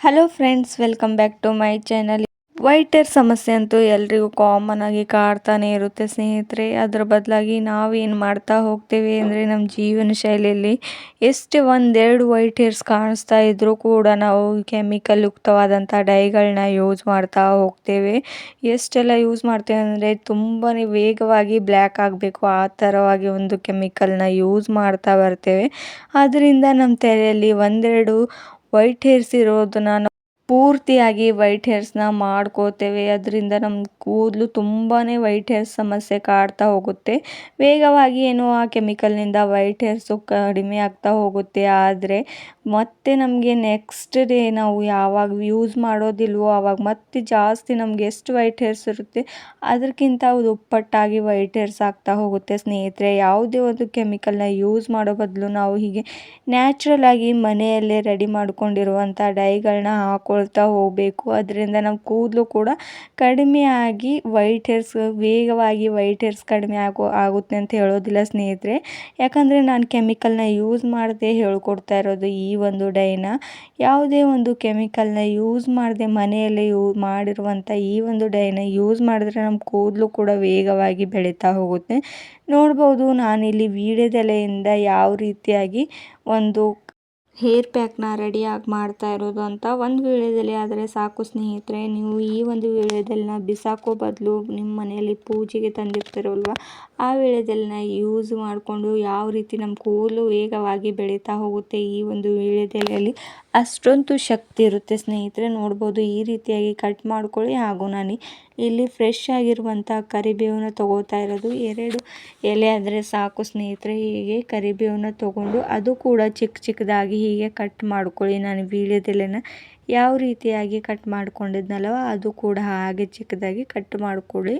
Hello friends welcome back to my channel white hair ಸಮಸ್ಯೆ ಅಂತೂ ಎಲ್ರಿಗೂ ಕಾಮನ್ ಆಗಿ ಕಾಡ್ತಾನೆ ಇರುತ್ತೆ ಸ್ನೇಹಿತರೆ. ಅದ್ರ ಬದಲಾಗಿ ನಾವೇನು ಮಾಡ್ತಾ ಹೋಗ್ತೇವೆ ಅಂದರೆ ನಮ್ಮ ಜೀವನ ಶೈಲಿಯಲ್ಲಿ ಎಷ್ಟು ಒಂದೆರಡು ವೈಟ್ ಹೇರ್ಸ್ ಕಾಣಿಸ್ತಾ ಇದ್ರೂ ಕೂಡ ನಾವು ಕೆಮಿಕಲ್ ಯುಕ್ತವಾದಂಥ ಡೈಗಳನ್ನ ಯೂಸ್ ಮಾಡ್ತಾ ಹೋಗ್ತೇವೆ. ಎಷ್ಟೆಲ್ಲ ಯೂಸ್ ಮಾಡ್ತೇವೆ ಅಂದರೆ ತುಂಬಾ ವೇಗವಾಗಿ ಬ್ಲ್ಯಾಕ್ ಆಗಬೇಕು, ಆ ಥರವಾಗಿ ಒಂದು ಕೆಮಿಕಲ್ನ ಯೂಸ್ ಮಾಡ್ತಾ ಬರ್ತೇವೆ. ಅದರಿಂದ ನಮ್ಮ ತಲೆಯಲ್ಲಿ ಒಂದೆರಡು ವೈಟ್ ಹೇರ್ಸ್ ಇರೋದನ್ನ ಪೂರ್ತಿಯಾಗಿ ವೈಟ್ ಹೇರ್ಸ್ನ ಮಾಡ್ಕೋತೇವೆ. ಅದರಿಂದ ನಮ್ಮ ಕೂದಲು ತುಂಬಾ ವೈಟ್ ಹೇರ್ಸ್ ಸಮಸ್ಯೆ ಕಾಡ್ತಾ ಹೋಗುತ್ತೆ. ವೇಗವಾಗಿ ಏನು ಆ ಕೆಮಿಕಲ್ನಿಂದ ವೈಟ್ ಹೇರ್ಸು ಕಡಿಮೆ ಆಗ್ತಾ ಹೋಗುತ್ತೆ. ಆದರೆ ಮತ್ತೆ ನಮಗೆ ನೆಕ್ಸ್ಟ್ ಡೇ ನಾವು ಯಾವಾಗ ಯೂಸ್ ಮಾಡೋದಿಲ್ವೋ ಆವಾಗ ಮತ್ತೆ ಜಾಸ್ತಿ ನಮಗೆ ಎಷ್ಟು ವೈಟ್ ಹೇರ್ಸ್ ಇರುತ್ತೆ ಅದಕ್ಕಿಂತ ದುಪ್ಪಟ್ಟಾಗಿ ವೈಟ್ ಹೇರ್ಸ್ ಆಗ್ತಾ ಹೋಗುತ್ತೆ. ಸ್ನೇಹಿತರೆ, ಯಾವುದೇ ಒಂದು ಕೆಮಿಕಲ್ನ ಯೂಸ್ ಮಾಡೋ ಬದಲು ನಾವು ಹೀಗೆ ನ್ಯಾಚುರಲ್ ಆಗಿ ಮನೆಯಲ್ಲೇ ರೆಡಿ ಮಾಡ್ಕೊಂಡಿರುವಂಥ ಡೈಗಳನ್ನ ಹಾಕೊಳ್ತಾ ಹೋಗಬೇಕು. ಅದರಿಂದ ನಮ್ಮ ಕೂದಲು ಕೂಡ ಕಡಿಮೆ ಆಗಿ ವೈಟ್ ಹೇರ್ಸ್ ವೇಗವಾಗಿ ವೈಟ್ ಹೇರ್ಸ್ ಕಡಿಮೆ ಆಗೋ, ಆಗುತ್ತೆ ಅಂತ ಹೇಳೋದಿಲ್ಲ ಸ್ನೇಹಿತರೆ. ಯಾಕಂದರೆ ನಾನು ಕೆಮಿಕಲ್ನ ಯೂಸ್ ಮಾಡದೆ ಹೇಳ್ಕೊಡ್ತಾ ಇರೋದು ಈ ಒಂದು ಡೈನ. ಯಾವುದೇ ಒಂದು ಕೆಮಿಕಲ್ನ ಯೂಸ್ ಮಾಡದೆ ಮನೆಯಲ್ಲೇ ಯೂ ಮಾಡಿರುವಂಥ ಈ ಒಂದು ಡೈನ ಯೂಸ್ ಮಾಡಿದ್ರೆ ನಮ್ಮ ಕೂದಲು ಕೂಡ ವೇಗವಾಗಿ ಬೆಳೀತಾ ಹೋಗುತ್ತೆ. ನೋಡ್ಬೋದು ನಾನಿಲ್ಲಿ ವೀಳ್ಯದೆಲೆಯಿಂದ ಯಾವ ರೀತಿಯಾಗಿ ಒಂದು ಹೇರ್ ಪ್ಯಾಕ್ನ ರೆಡಿಯಾಗಿ ಮಾಡ್ತಾ ಇರೋದು ಅಂತ ಒಂದು ವೀಳ್ಯದೆಲೆ ಆದರೆ ಸಾಕು ಸ್ನೇಹಿತರೆ. ನೀವು ಈ ಒಂದು ವೀಳ್ಯದೆಲೆನ ಬಿಸಾಕೋ ಬದಲು ನಿಮ್ಮ ಮನೆಯಲ್ಲಿ ಪೂಜೆಗೆ ತಂದಿರ್ತಾರಲ್ವ? ಆ ವೀಳ್ಯದೆಲೆನ ಯೂಸ್ ಮಾಡಿಕೊಂಡು ಯಾವ ರೀತಿ ನಮ್ಮ ಕೂದಲು ವೇಗವಾಗಿ ಬೆಳೀತಾ ಹೋಗುತ್ತೆ ಈ ಒಂದು ವೀಳ್ಯದೆಲೆಯಲ್ಲಿ ಅಷ್ಟೊಂದು ಶಕ್ತಿ ಇರುತ್ತೆ. ಸ್ನೇಹಿತರೆ, ನೋಡ್ಬೋದು ಈ ರೀತಿಯಾಗಿ ಕಟ್ ಮಾಡ್ಕೊಳ್ಳಿ. ಹಾಗೂ ನಾನು ಇಲ್ಲಿ ಫ್ರೆಶ್ ಆಗಿರುವಂಥ ಕರಿಬೇವನ್ನ ತಗೋತಾ ಇರೋದು. ಎರಡು ಎಲೆ ಆದರೆ ಸಾಕು ಸ್ನೇಹಿತರೆ, ಹೀಗೆ ಕರಿಬೇವನ್ನ ತಗೊಂಡು ಅದು ಕೂಡ ಚಿಕ್ಕ ಚಿಕ್ಕದಾಗಿ ಹೀಗೆ ಕಟ್ ಮಾಡ್ಕೊಳ್ಳಿ. ನಾನು ವೀಳ್ಯದೆಲೆನ ಯಾವ ರೀತಿಯಾಗಿ ಕಟ್ ಮಾಡ್ಕೊಂಡಿದ್ನಲ್ವ ಅದು ಕೂಡ ಹಾಗೆ ಚಿಕ್ಕದಾಗಿ ಕಟ್ ಮಾಡಿಕೊಳ್ಳಿ.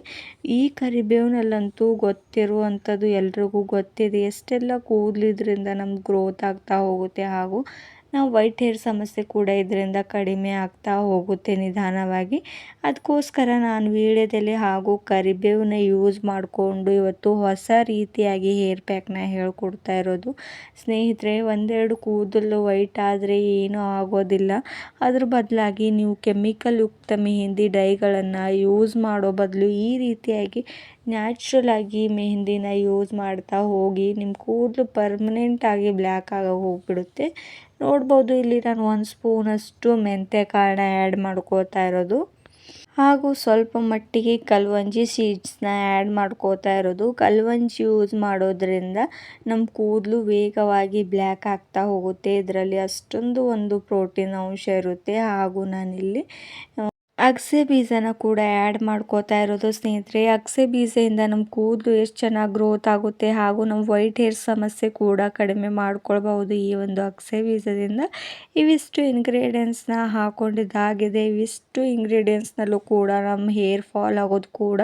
ಈ ಕರಿಬೇವಿನಲ್ಲಂತೂ ಗೊತ್ತಿರುವಂಥದ್ದು ಎಲ್ರಿಗೂ ಗೊತ್ತಿದೆ, ಎಷ್ಟೆಲ್ಲ ಕೂದಲಿದ್ರಿಂದ ನಮ್ಗೆ ಗ್ರೋತ್ ಆಗ್ತಾ ಹೋಗುತ್ತೆ ಹಾಗೂ ನಾವು ವೈಟ್ ಹೇರ್ ಸಮಸ್ಯೆ ಕೂಡ ಇದರಿಂದ ಕಡಿಮೆ ಆಗ್ತಾ ಹೋಗುತ್ತೆ ನಿಧಾನವಾಗಿ. ಅದಕ್ಕೋಸ್ಕರ ನಾನು ವೀಡಿಯೋದಲ್ಲಿ ಹಾಗೂ ಕರಿಬೇವನ್ನ ಯೂಸ್ ಮಾಡಿಕೊಂಡು ಇವತ್ತು ಹೊಸ ರೀತಿಯಾಗಿ ಹೇರ್ ಪ್ಯಾಕ್ನ ಹೇಳ್ಕೊಡ್ತಾ ಇರೋದು. ಸ್ನೇಹಿತರೆ, ಒಂದೆರಡು ಕೂದಲು ವೈಟ್ ಆದರೆ ಏನೂ ಆಗೋದಿಲ್ಲ. ಅದ್ರ ಬದಲಾಗಿ ನೀವು ಕೆಮಿಕಲ್ ಯುಕ್ತ ಮೆಹಂದಿ ಡೈಗಳನ್ನು ಯೂಸ್ ಮಾಡೋ ಬದಲು ಈ ರೀತಿಯಾಗಿ ನ್ಯಾಚುರಲ್ ಆಗಿ ಮೆಹಂದಿನ ಯೂಸ್ ಮಾಡ್ತಾ ಹೋಗಿ ನಿಮ್ಮ ಕೂದಲು ಪರ್ಮನೆಂಟಾಗಿ ಬ್ಲ್ಯಾಕ್ ಆಗ ಹೋಗಿಬಿಡುತ್ತೆ. ನೋಡ್ಬೋದು. ಇಲ್ಲಿ ನಾನು ಒಂದು ಸ್ಪೂನಷ್ಟು ಮೆಂತ್ಯ ಕಾಳನ್ನ ಆ್ಯಡ್ ಮಾಡ್ಕೋತಾ ಇರೋದು. ಹಾಗೂ ಸ್ವಲ್ಪ ಮಟ್ಟಿಗೆ ಕಲ್ವಂಜಿ ಸೀಡ್ಸ್ನ ಆ್ಯಡ್ ಮಾಡ್ಕೋತಾ ಇರೋದು. ಕಲ್ವಂಜಿ ಯೂಸ್ ಮಾಡೋದ್ರಿಂದ ನಮ್ಮ ಕೂದಲು ವೇಗವಾಗಿ ಬ್ಲ್ಯಾಕ್ ಆಗ್ತಾ ಹೋಗುತ್ತೆ. ಇದರಲ್ಲಿ ಅಷ್ಟೊಂದು ಒಂದು ಪ್ರೋಟೀನ್ ಅಂಶ ಇರುತ್ತೆ. ಹಾಗೂ ನಾನಿಲ್ಲಿ ಅಗಸೆ ಬೀಜನ ಕೂಡ ಆ್ಯಡ್ ಮಾಡ್ಕೋತಾ ಇರೋದು ಸ್ನೇಹಿತರೆ. ಅಗಸೆ ಬೀಜದಿಂದ ನಮ್ಮ ಕೂದಲು ಎಷ್ಟು ಚೆನ್ನಾಗಿ ಗ್ರೋತ್ ಆಗುತ್ತೆ ಹಾಗೂ ನಮ್ಮ ವೈಟ್ ಹೇರ್ ಸಮಸ್ಯೆ ಕೂಡ ಕಡಿಮೆ ಮಾಡ್ಕೊಳ್ಬಹುದು ಈ ಒಂದು ಅಗಸೆ ಬೀಜದಿಂದ. ಇವಿಷ್ಟು ಇಂಗ್ರೀಡಿಯೆಂಟ್ಸ್ನ ಹಾಕೊಂಡಿದ್ದಾಗಿದೆ ಇವಿಷ್ಟು ಇಂಗ್ರೀಡಿಯೆಂಟ್ಸ್ನಲ್ಲೂ ಕೂಡ ನಮ್ಮ ಹೇರ್ ಫಾಲ್ ಆಗೋದು ಕೂಡ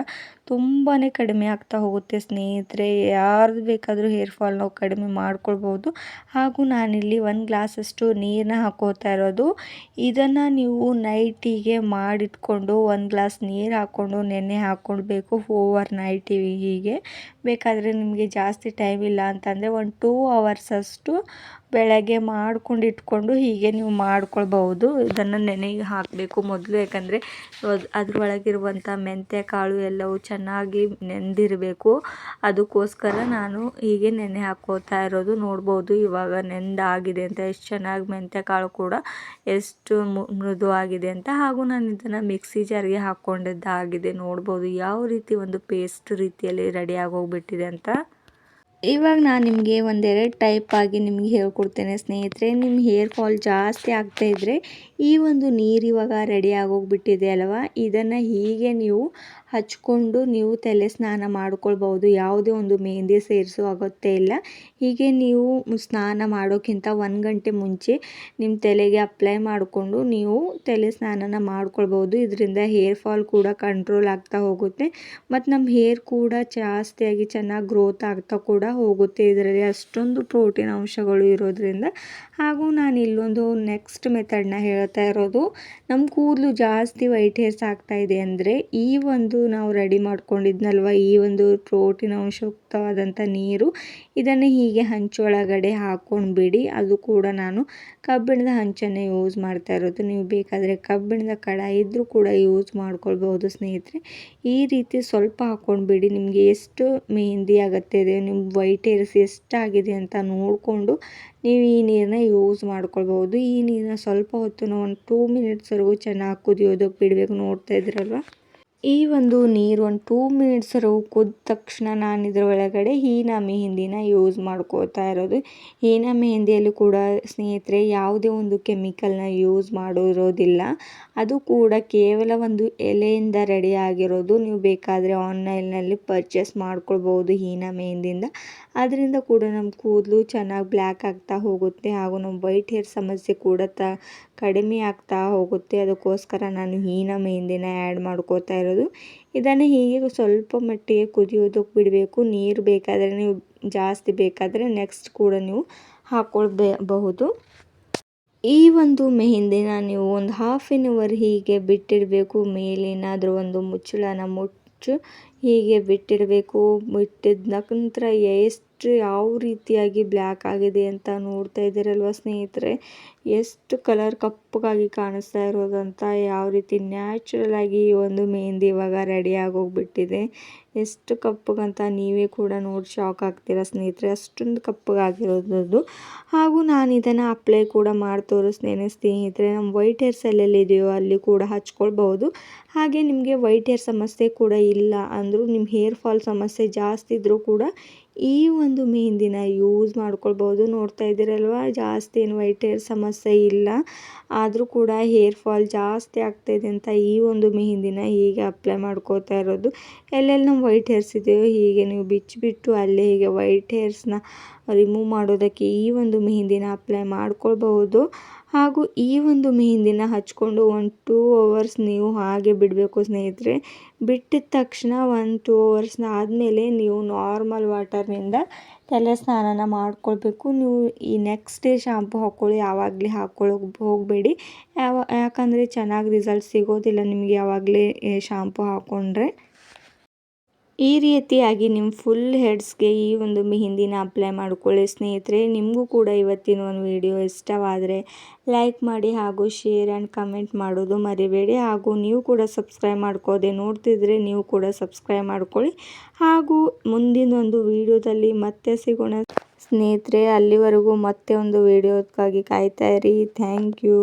ತುಂಬಾ ಕಡಿಮೆ ಆಗ್ತಾ ಹೋಗುತ್ತೆ ಸ್ನೇಹಿತರೆ. ಯಾರ್ದು ಬೇಕಾದರೂ ಹೇರ್ ಫಾಲ್ ನಾವು ಕಡಿಮೆ ಮಾಡ್ಕೊಳ್ಬೋದು ಹಾಗೂ ನಾನಿಲ್ಲಿ ಒಂದು ಗ್ಲಾಸಷ್ಟು ನೀರನ್ನ ಹಾಕೋತಾ ಇರೋದು. ಇದನ್ನು ನೀವು ನೈಟಿಗೆ ಮಾಡಿಟ್ಕೊಂಡು ಒಂದು ಗ್ಲಾಸ್ ನೀರು ಹಾಕ್ಕೊಂಡು ನೆನೆ ಹಾಕ್ಕೊಳ್ಬೇಕು ಓವರ್ ನೈಟ್ ಹೀಗೆ. ಬೇಕಾದರೆ ನಿಮಗೆ ಜಾಸ್ತಿ ಟೈಮ್ ಇಲ್ಲ ಅಂತಂದರೆ ಒಂದು ಟೂ ಅವರ್ಸಷ್ಟು ಬೆಳಗ್ಗೆ ಮಾಡ್ಕೊಂಡು ಇಟ್ಕೊಂಡು ಹೀಗೆ ನೀವು ಮಾಡ್ಕೊಳ್ಬಹುದು. ಇದನ್ನು ನೆನೆಗೆ ಹಾಕಬೇಕು ಮೊದಲು. ಯಾಕಂದರೆ ಅದರೊಳಗಿರುವಂಥ ಮೆಂತ್ಯ, ಕಾಳು ಎಲ್ಲವೂ ಚೆನ್ನಾಗಿ ನೆಂದಿರಬೇಕು. ಅದಕ್ಕೋಸ್ಕರ ನಾನು ಹೀಗೆ ನೆನೆ ಹಾಕೋತಾ ಇರೋದು ನೋಡ್ಬೋದು. ಇವಾಗ ನೆಂದಾಗಿದೆ ಅಂತ, ಎಷ್ಟು ಚೆನ್ನಾಗಿ ಮೆಂತ್ಯ, ಕಾಳು ಕೂಡ ಎಷ್ಟು ಮೃದುವಾಗಿದೆ ಅಂತ. ಹಾಗೂ ನಾನು ಇದನ್ನು ಮಿಕ್ಸಿ ಜಾರಿಗೆ ಹಾಕ್ಕೊಂಡಿದ್ದಾಗಿದೆ ನೋಡ್ಬೋದು. ಯಾವ ರೀತಿ ಒಂದು ಪೇಸ್ಟ್ ರೀತಿಯಲ್ಲಿ ರೆಡಿ ಆಗೋಗ್ಬಿಟ್ಟಿದೆ ಅಂತ. ಇವಾಗ ನಾನು ನಿಮಗೆ ಒಂದೆರಡು ಟೈಪ್ ಆಗಿ ನಿಮಗೆ ಹೇಳ್ಕೊಡ್ತೇನೆ ಸ್ನೇಹಿತರೆ. ನಿಮ್ಮ ಹೇರ್ ಫಾಲ್ ಜಾಸ್ತಿ ಆಗ್ತಾ ಇದ್ದರೆ ಈ ಒಂದು ನೀರು ಇವಾಗ ರೆಡಿ ಆಗೋಗ್ಬಿಟ್ಟಿದೆ ಅಲ್ವಾ? ಇದನ್ನು ಹೀಗೆ ನೀವು ಹಚ್ಕೊಂಡು ನೀವು ತಲೆ ಸ್ನಾನ ಮಾಡ್ಕೊಳ್ಬೋದು ಯಾವುದೇ ಒಂದು ಮೆಹಂದಿ ಸೇರಿಸೋ ಆಗುತ್ತೆ ಇಲ್ಲ. ಹೀಗೆ ನೀವು ಸ್ನಾನ ಮಾಡೋಕ್ಕಿಂತ ಒಂದು ಗಂಟೆ ಮುಂಚೆ ನಿಮ್ಮ ತಲೆಗೆ ಅಪ್ಲೈ ಮಾಡಿಕೊಂಡು ನೀವು ತಲೆ ಸ್ನಾನನ ಮಾಡ್ಕೊಳ್ಬೋದು ಇದರಿಂದ ಹೇರ್ ಫಾಲ್ ಕೂಡ ಕಂಟ್ರೋಲ್ ಆಗ್ತಾ ಹೋಗುತ್ತೆ. ಮತ್ತು ನಮ್ಮ ಹೇರ್ ಕೂಡ ಜಾಸ್ತಿಯಾಗಿ ಚೆನ್ನಾಗಿ ಗ್ರೋತ್ ಆಗ್ತಾ ಕೂಡ ಹೋಗುತ್ತೆ. ಇದರಲ್ಲಿ ಅಷ್ಟೊಂದು ಪ್ರೋಟೀನ್ ಅಂಶಗಳು ಇರೋದ್ರಿಂದ ಹಾಗೂ ನಾನು ಇಲ್ಲೊಂದು ನೆಕ್ಸ್ಟ್ ಮೆಥಡ್ನ ಹೇಳ್ತಾ ಇರೋದು ನಮ್ಮ ಕೂದಲು ಜಾಸ್ತಿ ವೈಟ್ ಹೇರ್ಸ್ ಆಗ್ತಾ ಇದೆ ಅಂದರೆ ಈ ಒಂದು ನಾವು ರೆಡಿ ಮಾಡ್ಕೊಂಡಿದ್ನಲ್ವ, ಈ ಒಂದು ಪ್ರೋಟೀನ್ ಅಂಶಯುಕ್ತವಾದಂಥ ನೀರು, ಇದನ್ನು ಹೀಗೆ ಹಂಚೊಳಗಡೆ ಹಾಕ್ಕೊಂಡು ಬಿಡಿ ಅದು ಕೂಡ ನಾನು ಕಬ್ಬಿಣದ ಹಂಚನ್ನೇ ಯೂಸ್ ಮಾಡ್ತಾ ಇರೋದು. ನೀವು ಬೇಕಾದರೆ ಕಬ್ಬಿಣದ ಕಡಾಯಿ ಇದ್ದರೂ ಕೂಡ ಯೂಸ್ ಮಾಡ್ಕೊಳ್ಬಹುದು ಸ್ನೇಹಿತರೆ. ಈ ರೀತಿ ಸ್ವಲ್ಪ ಹಾಕ್ಕೊಂಡು ಬಿಡಿ ನಿಮಗೆ ಎಷ್ಟು ಮೆಹಂದಿ ಆಗುತ್ತೆ ನಿಮ್ಮ ವೈಟ್ ಹೇರ್ಸ್ ಎಷ್ಟಾಗಿದೆ ಅಂತ ನೋಡಿಕೊಂಡು ನೀವು ಈ ನೀರನ್ನ ಯೂಸ್ ಮಾಡ್ಕೊಳ್ಬೋದು ಈ ನೀರನ್ನ ಸ್ವಲ್ಪ ಹೊತ್ತು ಒಂದು ಟೂ ಮಿನಿಟ್ಸ್ವರೆಗೂ ಚೆನ್ನಾಗಿ ಕುದಿಯೋದಕ್ಕೆ ಬಿಡಬೇಕು ನೋಡ್ತಾ ಇದ್ದೀರಲ್ವ? ಈ ಒಂದು ನೀರು ಒಂದು ಟೂ ಮಿನಿಟ್ಸರು ಕುದ್ದ ತಕ್ಷಣ ನಾನು ಇದ್ರ ಒಳಗಡೆ ಹೀನ ಮೆಹೆಂದಿನ ಯೂಸ್ ಮಾಡ್ಕೋತಾ ಇರೋದು. ಹೀನ ಮೆಹಂದಿಯಲ್ಲಿ ಕೂಡ ಸ್ನೇಹಿತರೆ ಯಾವುದೇ ಒಂದು ಕೆಮಿಕಲ್ನ ಯೂಸ್ ಮಾಡಿರೋದಿಲ್ಲ. ಅದು ಕೂಡ ಕೇವಲ ಒಂದು ಎಲೆಯಿಂದ ರೆಡಿ ಆಗಿರೋದು. ನೀವು ಬೇಕಾದರೆ ಆನ್ಲೈನ್ನಲ್ಲಿ ಪರ್ಚೇಸ್ ಮಾಡ್ಕೊಳ್ಬೋದು ಹೀನ ಮೆಹಂದಿಯಿಂದ ಅದರಿಂದ ಕೂಡ ನಮ್ಮ ಕೂದಲು ಚೆನ್ನಾಗಿ ಬ್ಲ್ಯಾಕ್ ಆಗ್ತಾ ಹೋಗುತ್ತೆ ಹಾಗೂ ನಮ್ಮ ವೈಟ್ ಹೇರ್ ಸಮಸ್ಯೆ ಕೂಡ ತ, ಕಡಿಮೆ ಆಗ್ತಾ ಹೋಗುತ್ತೆ. ಅದಕ್ಕೋಸ್ಕರ ನಾನು ಹೀನ ಮೆಹಂದಿನ ಆ್ಯಡ್ ಮಾಡ್ಕೋತಾ ಇರೋದು. ಇದನ್ನು ಹೀಗೆ ಸ್ವಲ್ಪ ಮಟ್ಟಿಗೆ ಕುದಿಯೋದಕ್ಕೆ ಬಿಡಬೇಕು. ನೀರು ಬೇಕಾದರೆ ನೀವು ಜಾಸ್ತಿ ಬೇಕಾದರೆ ನೆಕ್ಸ್ಟ್ ಕೂಡ ನೀವು ಹಾಕ್ಕೊಳ್ಬಹುದು ಈ ಒಂದು ಮೆಹಂದಿನ ನೀವು ಒಂದು ಹಾಫ್ ಎನ್ ಅವರ್ ಹೀಗೆ ಬಿಟ್ಟಿಡಬೇಕು. ಮೇಲೇನಾದರೂ ಒಂದು ಮುಚ್ಚಳನ ಮುಚ್ಚು, ಹೀಗೆ ಬಿಟ್ಟಿಡಬೇಕು. ಬಿಟ್ಟಿದ ನಂತರ ಎಷ್ಟು ಯಾವ ರೀತಿಯಾಗಿ ಬ್ಲ್ಯಾಕ್ ಆಗಿದೆ ಅಂತ ನೋಡ್ತಾ ಇದ್ದೀರಲ್ವ ಸ್ನೇಹಿತರೆ? ಎಷ್ಟು ಕಲರ್ ಕಪ್ಪಗಾಗಿ ಕಾಣಿಸ್ತಾ ಇರೋದಂತ ಯಾವ ರೀತಿ ನ್ಯಾಚುರಲ್ ಆಗಿ ಈ ಒಂದು ಮೆಹಂದಿ ಇವಾಗ ರೆಡಿ ಆಗೋಗ್ಬಿಟ್ಟಿದೆ. ಎಷ್ಟು ಕಪ್ಪಗಂತ ನೀವೇ ಕೂಡ ನೋಡಿ ಶಾಕ್ ಆಗ್ತೀರಾ ಸ್ನೇಹಿತರೆ. ಅಷ್ಟೊಂದು ಕಪ್ಪಗಾಗಿರೋದು ಹಾಗೂ ನಾನು ಇದನ್ನು ಅಪ್ಲೈ ಕೂಡ ಮಾಡಿ ತೋರಿಸ್ತೇನೆ ಸ್ನೇಹಿತರೆ. ನಮ್ಮ ವೈಟ್ ಹೇರ್ಸ್ ಎಲ್ಲೆಲ್ಲಿದೆಯೋ ಅಲ್ಲಿ ಕೂಡ ಹಚ್ಕೊಳ್ಬಹುದು. ಹಾಗೆ ನಿಮಗೆ ವೈಟ್ ಹೇರ್ ಸಮಸ್ಯೆ ಕೂಡ ಇಲ್ಲ ಅಂದರೂ ನಿಮ್ಮ ಹೇರ್ ಫಾಲ್ ಸಮಸ್ಯೆ ಜಾಸ್ತಿ ಇದ್ದರೂ ಕೂಡ ಈ ಒಂದು ಮೆಹಂದಿನ ಯೂಸ್ ಮಾಡ್ಕೊಳ್ಬೋದು ನೋಡ್ತಾ ಇದ್ದೀರಲ್ವ? ಜಾಸ್ತಿ ಏನು ವೈಟ್ ಹೇರ್ ಸಮಸ್ಯೆ ಇಲ್ಲ. ಆದರೂ ಕೂಡ ಹೇರ್ ಫಾಲ್ ಜಾಸ್ತಿ ಆಗ್ತಾಯಿದೆ ಅಂತ ಈ ಒಂದು ಮೆಹೆಂದಿನ ಹೀಗೆ ಅಪ್ಲೈ ಮಾಡ್ಕೋತಾ ಇರೋದು. ಎಲ್ಲೆಲ್ಲಿ ನಮ್ಮ ವೈಟ್ ಹೇರ್ಸ್ ಇದೆಯೋ ಹೀಗೆ ನೀವು ಬಿಚ್ಚಿಬಿಟ್ಟು ಅಲ್ಲೇ ಹೀಗೆ ವೈಟ್ ಹೇರ್ಸ್ನ ರಿಮೂವ್ ಮಾಡೋದಕ್ಕೆ ಈ ಒಂದು ಮೆಹೆಂದಿನ ಅಪ್ಲೈ ಮಾಡ್ಕೊಳ್ಬಹುದು. ಹಾಗೂ ಈ ಒಂದು ಮೆಹೆಂದಿನ ಹಚ್ಕೊಂಡು ಒಂದು ಟೂ ಅವರ್ಸ್ ನೀವು ಹಾಗೆ ಬಿಡಬೇಕು ಸ್ನೇಹಿತರೆ. ಬಿಟ್ಟಿದ ತಕ್ಷಣ ಒಂದು ಟೂ ಅವರ್ಸ್ನ ಆದಮೇಲೆ ನೀವು ನಾರ್ಮಲ್ ವಾಟರ್ನಿಂದ ತಲೆ ಸ್ನಾನನ ಮಾಡ್ಕೊಳ್ಬೇಕು. ನೀವು ಈ ನೆಕ್ಸ್ಟ್ ಡೇ ಶಾಂಪು ಹಾಕ್ಕೊಳ್ಳಿ, ಯಾವಾಗಲೇ ಹಾಕ್ಕೊಳ್ಳೋಕೆ ಹೋಗಬೇಡಿ. ಯಾವ ಯಾಕಂದರೆ ಚೆನ್ನಾಗಿ ರಿಸಲ್ಟ್ ಸಿಗೋದಿಲ್ಲ ನಿಮಗೆ ಯಾವಾಗಲೇ ಶಾಂಪು ಹಾಕ್ಕೊಂಡ್ರೆ ಈ ರೀತಿಯಾಗಿ ನಿಮ್ಮ ಫುಲ್ ಹೆಡ್ಸ್ಗೆ ಈ ಒಂದು ಮೆಹಿಂದಿನ ಅಪ್ಲೈ ಮಾಡಿಕೊಳ್ಳಿ. ಸ್ನೇಹಿತರೆ, ನಿಮಗೂ ಕೂಡ ಇವತ್ತಿನ ಒಂದು ವಿಡಿಯೋ ಇಷ್ಟವಾದರೆ ಲೈಕ್ ಮಾಡಿ ಹಾಗೂ ಶೇರ್ ಆ್ಯಂಡ್ ಕಮೆಂಟ್ ಮಾಡೋದು ಮರಿಬೇಡಿ. ಹಾಗೂ ನೀವು ಕೂಡ ಸಬ್ಸ್ಕ್ರೈಬ್ ಮಾಡ್ಕೋದೆ ನೋಡ್ತಿದ್ರೆ ನೀವು ಕೂಡ ಸಬ್ಸ್ಕ್ರೈಬ್ ಮಾಡ್ಕೊಳ್ಳಿ. ಹಾಗೂ ಮುಂದಿನ ಒಂದು ವಿಡಿಯೋದಲ್ಲಿ ಮತ್ತೆ ಸಿಗೋಣ. ಸ್ನೇಹಿತರೆ, ಅಲ್ಲಿವರೆಗೂ ಮತ್ತೆ ಒಂದು ವಿಡಿಯೋಕ್ಕಾಗಿ ಕಾಯ್ತಾ ಇರಿ. Thank you